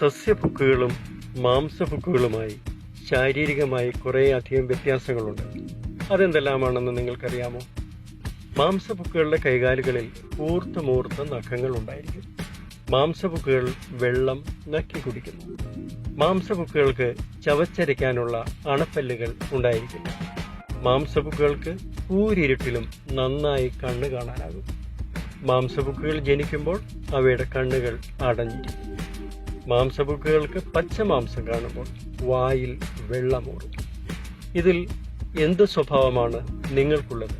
സസ്യഭുക്കുകളും മാംസഭുക്കുകളുമായി ശാരീരികമായി കുറേയധികം വ്യത്യാസങ്ങളുണ്ട്. അതെന്തെല്ലാമാണെന്ന് നിങ്ങൾക്കറിയാമോ? മാംസഭുക്കുകളുടെ കൈകാലുകളിൽ കൂർത്ത മൂർത്ത നഖങ്ങൾ ഉണ്ടായിരിക്കും മാംസഭുക്കുകൾ വെള്ളം നക്കി കുടിക്കുന്നു. മാംസഭുക്കുകൾക്ക് ചവച്ചരയ്ക്കാനുള്ള അണപ്പല്ലുകൾ ഉണ്ടായിരിക്കും. മാംസഭുക്കുകൾക്ക് ഊരിരുട്ടിലും നന്നായി കണ്ണ് കാണാനാകും. മാംസഭുക്കുകൾ ജനിക്കുമ്പോൾ അവയുടെ കണ്ണുകൾ അടഞ്ഞിരിക്കും. മാംസഭുക്കുകൾക്ക് പച്ച മാംസം കാണുമ്പോൾ വായിൽ വെള്ളമൂറും ഇതിൽ എന്ത് സ്വഭാവമാണ് നിങ്ങൾക്കുള്ളത്?